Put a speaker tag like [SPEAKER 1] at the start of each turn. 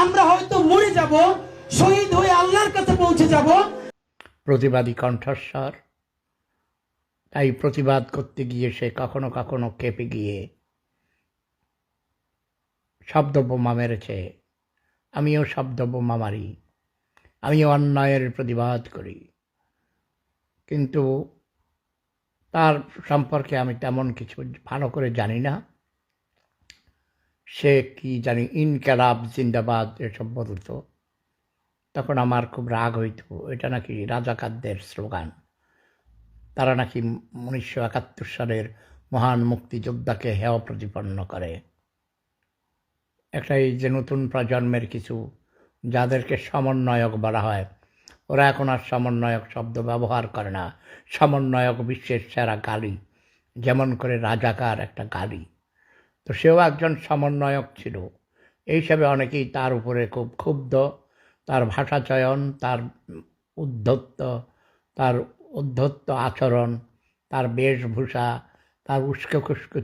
[SPEAKER 1] আমরা হয়তো মরে যাব, শহীদ হয়ে আল্লাহর কাছে পৌঁছে যাব।
[SPEAKER 2] প্রতিবাদী কণ্ঠস্বর। তাই প্রতিবাদ করতে গিয়ে সে কখনো কখনো কেঁপে গিয়ে শব্দ বোমা মেরেছে। আমিও শব্দ বোমা মারি। আমিও অন্যায়ের প্রতিবাদ করি। কিন্তু তার সম্পর্কে আমি তেমন কিছু ভালো করে জানি না। সে কি জানি ইনকালাব, জিন্দাবাদ এসব বলতো। তখন আমার খুব রাগ হইতো। এটা নাকি রাজাকারদের স্লোগান। তারা নাকি উনিশশো একাত্তর সালের মহান মুক্তিযোদ্ধাকে হেয় প্রতিপন্ন করে। একটা এই যে নতুন প্রজন্মের কিছু, যাদেরকে সমন্বয়ক বলা হয়, ওরা এখন আর সমন্বয়ক শব্দ ব্যবহার করে না। সমন্বয়ক বিশ্বের সেরা গালি যেমন করে রাজাকার একটা গালি তো সেও একজন সমন্বয়ক ছিল। এইসবে অনেকেই তার উপরে খুব ক্ষুব্ধ। তার ভাষা চয়ন, তার উদ্ধত্ত তার উদ্ধত্ত আচরণ, তার বেশভূষা, তার উস্কে খুস্কো